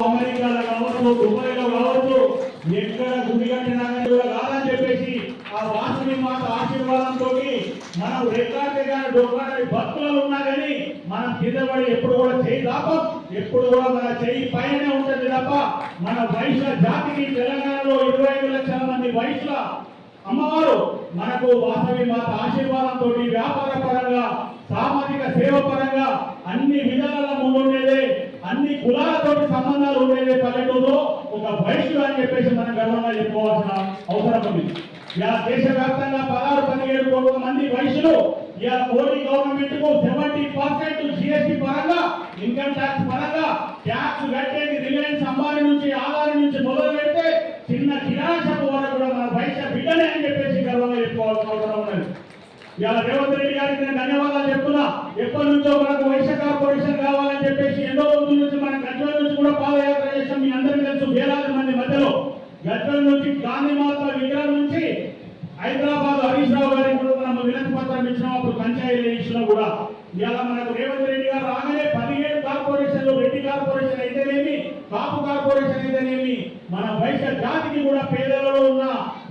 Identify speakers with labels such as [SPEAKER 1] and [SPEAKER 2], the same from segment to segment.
[SPEAKER 1] అమెరికాలో కావచ్చు దుబాయ్లో కావచ్చు ఎక్కడ గుడి కట్టినా కాదని చెప్పేసి ఆ వాసుని మాట ఆశీర్వాదంతో మనం రికార్డు కానీ డొక్కాడని భక్తులు ఉన్నా కానీ మనం కింద పడి ఎప్పుడు కూడా చేయి దాపం ఎప్పుడు కూడా మన చేయి పైనే ఉంటుంది తప్ప మన వయసుల జాతికి తెలంగాణలో ఇరవై ఐదు లక్షల మంది వయసుల అమ్మవారు మనకు వాసవి మాత ఆశీర్వాదంతో వ్యాపార పరంగా సామాజిక సేవ పరంగా అన్ని విధాల ముందుండేదే. అన్ని కులాలతో సంబంధాలు ఉండేదే పల్లెటూరులో ఒక వైశ్యుడు అని చెప్పేసి మనం గర్వంగా చెప్పుకోవాల్సిన అవసరం ఉంది. ఇలా దేశవ్యాప్తంగా పదహారు పదిహేడు కోట్ల మంది వయసులు ఇలా మోడీ గవర్నమెంట్కు సెవెంటీ పర్సెంట్ జిఎస్టి పరంగా ఇన్కమ్ ట్యాక్స్ పరంగా ట్యాక్స్ కట్టేది రిలయన్స్ అంబానీ నుంచి ఆదాని నుంచి మొదలు పెడితే చిన్న కిరాణా షాపు వరకు కూడా మన వయసు బిడ్డలే అని చెప్పి గర్వంగా చెప్పుకోవాల్సిన అవసరం ఉన్నది ఇవాళ రేవంత్ రెడ్డి గారికి నేను ధన్యవాదాలు చెప్తున్నా. ఎప్పటి నుంచో మనకు వైశ్య కార్పొరేషన్ కావాలని చెప్పేసి ఎన్నో రోజుల నుంచి మనం గజ్వల్ నుంచి కూడా పాదయాత్ర చేసాం మీ అందరికీ తెలుసు వేలాది మంది మధ్యలో. గజ్వల్ నుంచి గాంధీ మాత విగ్రహం నుంచి హైదరాబాద్ హరీష్ రావు గారికి కూడా మనం వినతి పత్రం ఇచ్చినాం అప్పుడు పంచాయతీ ఇచ్చినా కూడా ఇవాళ మనకు రేవంత్ రెడ్డి గారు రాగానే పదిహేడు కార్పొరేషన్లు రెడ్డి కార్పొరేషన్ అయితేనేమి కాపు కార్పొరేషన్ అయితేనేమి మన వైశ్య జాతికి కూడా పేదలలో ఉన్న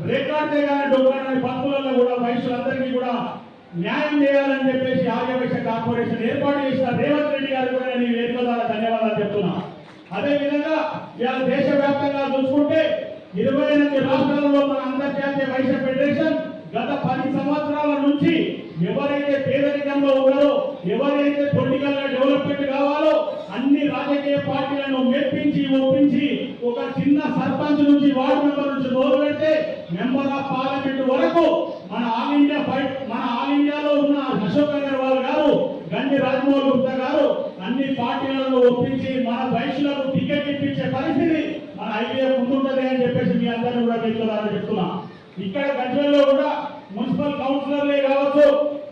[SPEAKER 1] రికార్డే కానీ డొక్కాడని భక్తులలో కూడా మనుషులందరికీ కూడా న్యాయం చేయాలని చెప్పేసి ఆర్యవేశ కార్పొరేషన్ ఏర్పాటు చేసిన రేవంత్ రెడ్డి గారు కూడా నేను ఈ వేదిక ద్వారా ధన్యవాదాలు చెప్తున్నా. అదే విధంగా ఇవాళ దేశవ్యాప్తంగా చూసుకుంటే ఇరవై ఎనిమిది రాష్ట్రాల్లో మన అంతర్జాతీయ వైశ్య ఫెడరేషన్ గత పది సంవత్సరాల నుంచి ఎవరైతే పేదరికంలో ఉన్నారో ఎవరైతే పొలిటికల్గా డెవలప్మెంట్ కావాలో అన్ని రాజకీయ పార్టీలను మెప్పించి ఒప్పించి ఒక చిన్న సర్పంచ్ నుంచి వార్డు మెంబర్ నుంచి మొదలు పెడితే మెంబర్ ఆఫ్ పార్లమెంట్ వరకు మన ఆల్ ఇండియా ఫైట్ మన ఆల్ ఇండియాలో ఉన్న అశోక్ అగర్వాల్ గారు గండి రాజమోహన్ గుప్తా గారు అన్ని పార్టీలను ఒప్పించి మన వయసులకు టికెట్ ఇప్పించే పరిస్థితి మన ఐవీఎఫ్ ముందుంటది అని చెప్పేసి మీ అందరినీ కూడా తెలుసుకోవాలని చెప్తున్నా. ఇక్కడ గజ్వల్లో కూడా మున్సిపల్ కౌన్సిలర్లే కావచ్చు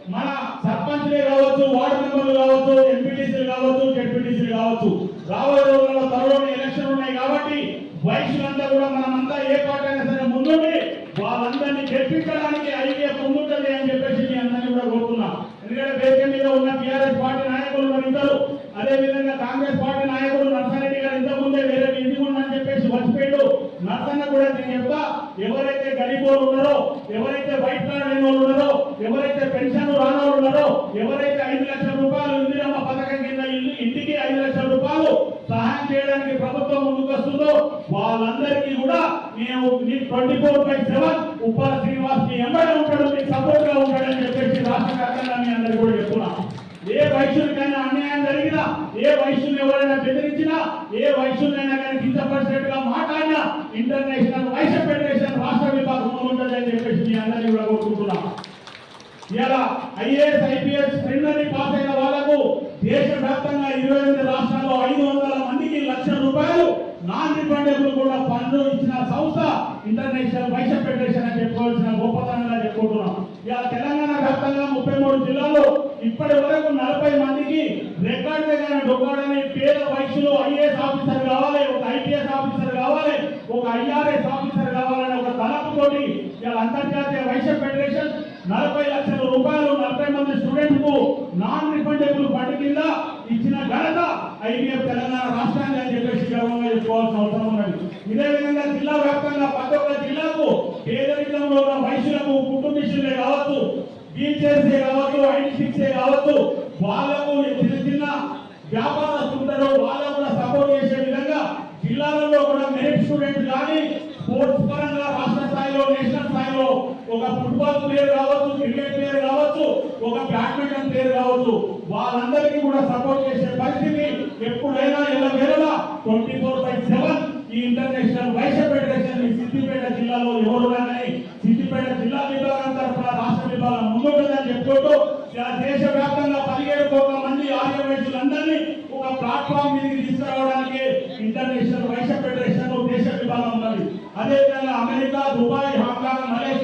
[SPEAKER 1] మన సర్పంచ్లే కావచ్చు వార్డు మెంబర్లు కావచ్చు ఎంపీటీసీలు కావచ్చు జెడ్పీటీసీలు కావచ్చు రాబోయే రోజుల్లో త్వరలోనే ఎలక్షన్ ఉన్నాయి కాబట్టి వయసులంతా కూడా మనమంతా ఏ పార్టీ అయినా సరే ముందుండి వాళ్ళందరినీ గెలిపించడానికి ఐడియా ముందుంటది అని చెప్పేసి మీ అందరినీ కూడా కోరుతున్నా. ఎందుకంటే వేదిక మీద ఉన్న టీఆర్ఎస్ పార్టీ నాయకులు మరి ఇద్దరు అదే విధంగా కాంగ్రెస్ పార్టీ నాయకులు నర్సారెడ్డి గారు ఇంతకు ముందే వేరే ఇంటికి ఉందని చెప్పేసి వచ్చిపోయాడు నర్సన్న కూడా నేను చెప్తా ఎవరైతే గరీబోలు ఉన్నారో ఎవరైతే వైట్ కార్డ్ లేని వాళ్ళు ఉన్నారో ఎవరైతే పెన్షన్ రాని ఎవరైతే ఐదు లక్షల రూపాయలు ఇందిరమ్మ పథకం కింద ఇల్లు ఇంటికి ఐదు లక్షల రూపాయలు సహాయం చేయడానికి ప్రభుత్వం ముందుకొస్తుందో వాళ్ళందరికీ కూడా మేము ట్వంటీ ఫోర్ బై సెవెన్ ఉపాధి శ్రీనివాస్కి ఎంబడే ఉంటాడు మీకు సపోర్ట్గా ఉంటాడని చెప్పేసి రాష్ట్ర వ్యాప్తంగా మీ అందరికీ కూడా చెప్తున్నాం. ఏ వయసులకైనా అన్యాయం జరిగినా ఏ వయసుని ఎవరైనా బెదిరించినా ఏ వయసులైనా కానీ కించపరిచినట్టుగా మాట్లాడినా ఇంటర్నేషనల్ వైశ్య ఫెడరేషన్ రాష్ట్ర విభాగం ఉంటుందని చెప్పేసి మీ అందరినీ కూడా కోరుకుంటున్నాం. ఇలా ఐఏఎస్ ఐపీఎస్ రెండని పాస్ అయిన వాళ్ళకు దేశవ్యాప్తంగా ఇరవై ఎనిమిది రాష్ట్రాల్లో ఐదు వందల మందికి లక్ష రూపాయలు నాన్ రిఫండబుల్ కూడా ఫండ్ ఇచ్చిన సంస్థ ఇంటర్నేషనల్ వైశ్య ఫెడరేషన్ అని చెప్పుకోవాల్సిన గొప్పతనంగా చెప్పుకుంటున్నాం. ఇలా తెలంగాణ వ్యాప్తంగా ముప్పై మూడు జిల్లాల్లో ఇప్పటి వరకు నలభై మందికి రికార్డు కానీ డొక్కాడని పేద వైశ్యులు ఐఏఎస్ ఆఫీసర్ కావాలి ఒక ఐపీఎస్ ఆఫీసర్ కావాలి ఒక ఐఆర్ఎస్ ఆఫీసర్ ఒక ఇలా అంతర్జాతీయ వైశ్య ఫెడరేషన్ నలభై లక్షల రూపాయలు నలభై మంది స్టూడెంట్కు నాన్ రిఫండబుల్ ఫండ్ కింద ఇచ్చిన ఘనత ఐబీఎఫ్ తెలంగాణ రాష్ట్రాన్ని అని చెప్పేసి గర్వంగా చెప్పుకోవాల్సిన అవసరం ఉన్నది. ఇదే విధంగా జిల్లా వ్యాప్తంగా ప్రతి ఒక్క జిల్లాకు పేదరికంలో ఉన్న వైశ్యులకు కుటుంబ కుటుంబీషులే కావచ్చు టీచర్సే కావచ్చు ఐటీ సిక్సే కావచ్చు వాళ్ళకు చిన్న చిన్న వ్యాపారస్తులు వాళ్ళకు కూడా సపోర్ట్ చేసే విధంగా జిల్లాలలో కూడా మెరిట్ స్టూడెంట్ కానీ స్పోర్ట్స్ పరంగా రాష్ట్ర ఫుట్బాల్ ప్లేయర్ కావచ్చు క్రికెట్ ప్లేయర్ కావచ్చు ఒక బ్యాడ్మింటన్ ప్లేయర్ కావచ్చు వాళ్ళందరికీ కూడా సపోర్ట్ చేసే పరిస్థితి ఎప్పుడైనా ఇలా వేరేలా ట్వంటీ ఫోర్ బై సెవెన్ ఈ ఇంటర్నేషనల్ వైశ్య ఫెడరేషన్ ఈ సిద్దిపేట జిల్లాలో ఎవరు సిద్దిపేట జిల్లా విభాగం తరఫున రాష్ట్ర విభాగం ముందుంటుందని చెప్పుకుంటూ ఇలా దేశవ్యాప్తంగా పదిహేడు కోట్ల మంది ఆర్య ఒక ప్లాట్ఫామ్ మీదకి తీసుకురావడానికి ఇంటర్నేషనల్ వైశ్య ఫెడరేషన్ దేశ విభాగం ఉన్నది. అదేవిధంగా America Dubai Hong Kong Malaysia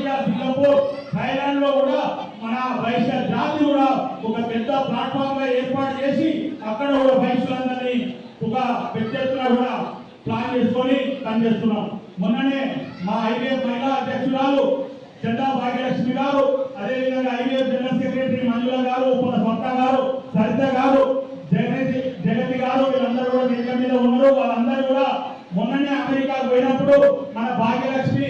[SPEAKER 1] Singapore థైలాండ్లో కూడా మన వైశ్య జాతి కూడా ఒక పెద్ద ప్లాట్ఫామ్గా ఏర్పాటు చేసి అక్కడ కూడా వైశ్యులందరినీ ఒక పెద్ద ఎత్తున కూడా ప్లాన్ చేసుకొని పనిచేస్తున్నాం మొన్ననే మా ఐవీఎఫ్ మహిళా అధ్యక్షురాలు జెండా భాగ్యలక్ష్మి గారు అదేవిధంగా ఐవీఎఫ్ జనరల్ సెక్రటరీ మంజుల గారు మన స్వప్న గారు సరిత గారు జగతి జగతి గారు వీళ్ళందరూ కూడా వేదిక మీద ఉన్నారు. వాళ్ళందరూ కూడా మొన్ననే అమెరికాకు పోయినప్పుడు మన భాగ్యలక్ష్మి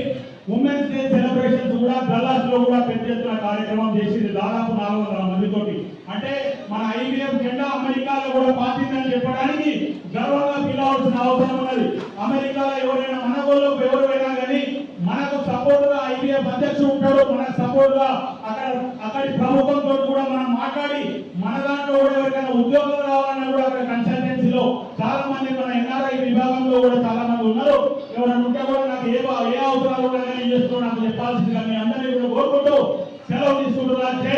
[SPEAKER 1] ఉమెన్స్ డే సెలబ్రేషన్స్ కూడా డల్లాస్లో కూడా పెద్ద ఎత్తున కార్యక్రమం చేసింది దాదాపు నాలుగు వందల మందితోటి. అంటే మన ఐవీఎఫ్ జెండా అమెరికాలో కూడా పాటిందని చెప్పడానికి గర్వంగా ఫీల్ అవ్వాల్సిన అవసరం ఉన్నది. అమెరికాలో ఎవరైనా మన వాళ్ళు ఎవరైనా కానీ మనకు సపోర్ట్గా ఐవీఎఫ్ అధ్యక్షుడు ఉంటాడు మనకు సపోర్ట్గా అక్కడ అక్కడి ప్రభుత్వంతో కూడా మనం మాట్లాడి మన దాంట్లో కూడా ఎవరికైనా ఉద్యోగం రావాలన్నా కూడా అక్కడ కన్సల్టెన్సీలో మంది మన ఎన్ఆర్ఐ విభాగంలో కూడా చాలా మంది ఉన్నారు. ఎవరైనా ఉంటే కూడా నాకు ఏ ఏ అవసరాలు ఉన్నా కానీ చేస్తూ నాకు చెప్పాల్సిందిగా మీ అందరినీ కూడా కోరుకుంటూ సెలవు తీసుకుంటున్నా. జై